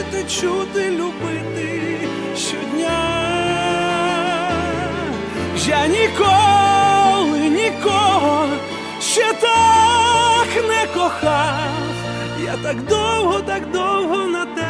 бачити, чути, любити щодня. Я ніколи нікого ще так не кохав. Я так довго, так довго на тебе